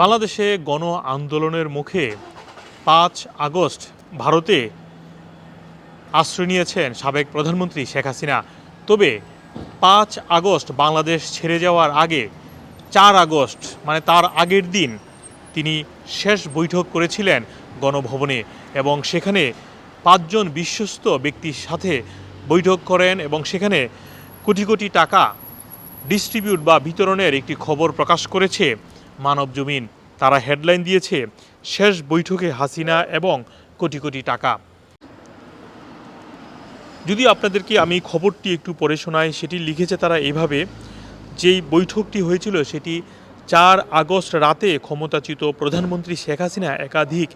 বাংলাদেশে গণ আন্দোলনের মুখে পাঁচ আগস্ট ভারতে আশ্রয় নিয়েছেন সাবেক প্রধানমন্ত্রী শেখ হাসিনা। তবে পাঁচ আগস্ট বাংলাদেশ ছেড়ে যাওয়ার আগে চার আগস্ট মানে তার আগের দিন, তিনি শেষ বৈঠক করেছিলেন গণভবনে এবং সেখানে পাঁচজন বিশ্বস্ত ব্যক্তির সাথে বৈঠক করেন এবং সেখানে কোটি কোটি টাকা ডিস্ট্রিবিউট বা বিতরণের একটি খবর প্রকাশ করেছে। মানব জমিন। তারা হেডলাইন দিয়েছে শেষ বৈঠকে হাসিনা এবং কোটি কোটি টাকা। যদি আপনাদেরকে আমি খবরটি একটু পড়ে শোনাই, সেটি লিখেছে তারা এভাবে, যেই বৈঠকটি হয়েছিল সেটি চার আগস্ট রাতে ক্ষমতাচ্যুত প্রধানমন্ত্রী শেখ হাসিনা একাধিক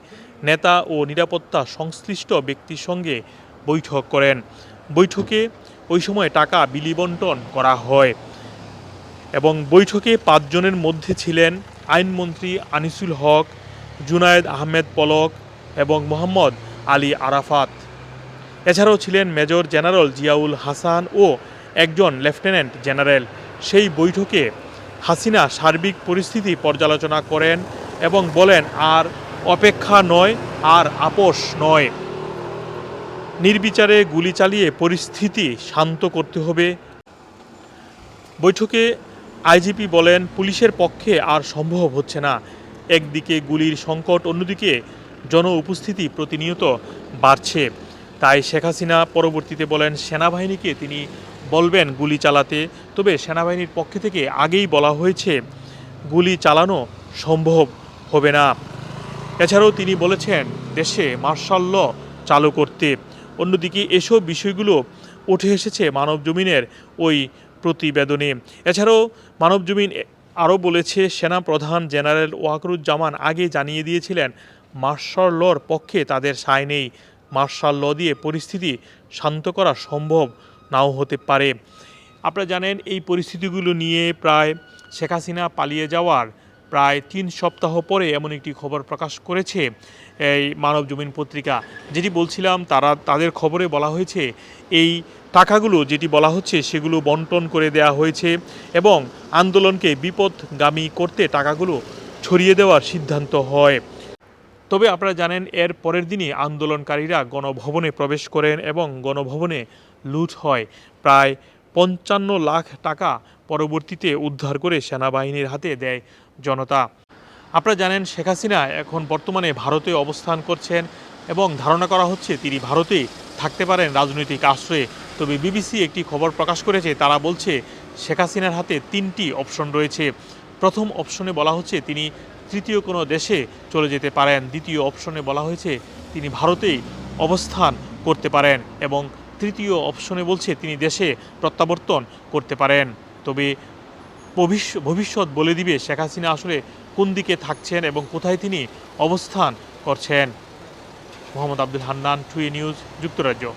নেতা ও নিরাপত্তা সংশ্লিষ্ট ব্যক্তির সঙ্গে বৈঠক করেন। বৈঠকে ওই সময় টাকা বিলিবন্টন করা হয় এবং বৈঠকে পাঁচজনের মধ্যে ছিলেন আইনমন্ত্রী আনিসুল হক, জুনায়েদ আহমেদ পলক এবং মোহাম্মদ আলী আরাফাত। এছাড়াও ছিলেন মেজর জেনারেল জিয়াউল হাসান ও একজন লেফটেন্যান্ট জেনারেল। সেই বৈঠকে হাসিনা সার্বিক পরিস্থিতি পর্যালোচনা করেন এবং বলেন, আর অপেক্ষা নয়, আর আপোষ নয়। নির্বিচারে গুলি চালিয়ে পরিস্থিতি শান্ত করতে হবে। বৈঠকে আইজিপি বলেন, পুলিশের পক্ষে আর সম্ভব হচ্ছে না। একদিকে গুলির সংকট, অন্যদিকে জন উপস্থিতি প্রতিনিয়ত বাড়ছে। তাই শেখ হাসিনা পরবর্তীতে বলেন, সেনাবাহিনীকে তিনি বলবেন গুলি চালাতে, তবে সেনাবাহিনীর পক্ষ থেকে আগেই বলা হয়েছে, গুলি চালানো সম্ভব হবে না। এছাড়াও তিনি বলেছেন, দেশে মার্শাল ল চালু করতে। অন্যদিকে এসব বিষয়গুলো উঠে এসেছে মানব জমিনের ওই প্রতিবেদনে। এছাড়াও মানবজমিন আরও বলেছে সেনা প্রধান জেনারেল ওয়াকরুজ্জামান আগে জানিয়ে দিয়েছিলেন, মার্শাল লর পক্ষে তাদের সায় নেই। মার্শাল ল দিয়ে পরিস্থিতি শান্ত করা সম্ভব নাও হতে পারে। আপনারা জানেন, এই পরিস্থিতিগুলো নিয়ে প্রায় শেখ হাসিনা পালিয়ে যাওয়ার প্রায় তিন সপ্তাহ পরে এমন একটি খবর প্রকাশ করেছে এই মানব জমিন পত্রিকা। যেটি বলছিলাম, তারা তাদের খবরে বলা হয়েছে, এই টাকাগুলো যেটি বলা হচ্ছে সেগুলো বন্টন করে দেয়া হয়েছে এবং আন্দোলনকে বিপদগামী করতে টাকাগুলো ছড়িয়ে দেওয়ার সিদ্ধান্ত হয়। তবে আপনারা জানেন, এর পরের দিনই আন্দোলনকারীরা গণভবনে প্রবেশ করেন এবং গণভবনে লুট হয়। প্রায় পঞ্চান্ন লাখ টাকা পরবর্তীতে উদ্ধার করে সেনাবাহিনীর হাতে দেয় জনতা। আপনারা জানেন, শেখ হাসিনা এখন বর্তমানে ভারতে অবস্থান করছেন এবং ধারণা করা হচ্ছে তিনি ভারতে থাকতে পারেন রাজনৈতিক আশ্রয়ে। তবে বিবিসি একটি খবর প্রকাশ করেছে, তারা বলছে, শেখ হাসিনার হাতে তিনটি অপশন রয়েছে। প্রথম অপশনে বলা হচ্ছে, তিনি তৃতীয় কোনো দেশে চলে যেতে পারেন। দ্বিতীয় অপশনে বলা হয়েছে, তিনি ভারতেই অবস্থান করতে পারেন এবং তৃতীয় অপশনে বলছে তিনি দেশে প্রত্যাবর্তন করতে পারেন। তবে ভবিষ্য- ভবিষ্যৎ বলে দিবে শেখ হাসিনা আসলে কোন দিকে থাকছেন এবং কোথায় তিনি অবস্থান করছেন। মোহাম্মদ আব্দুল হান্নান, টুয়ে নিউজ, যুক্তরাজ্য।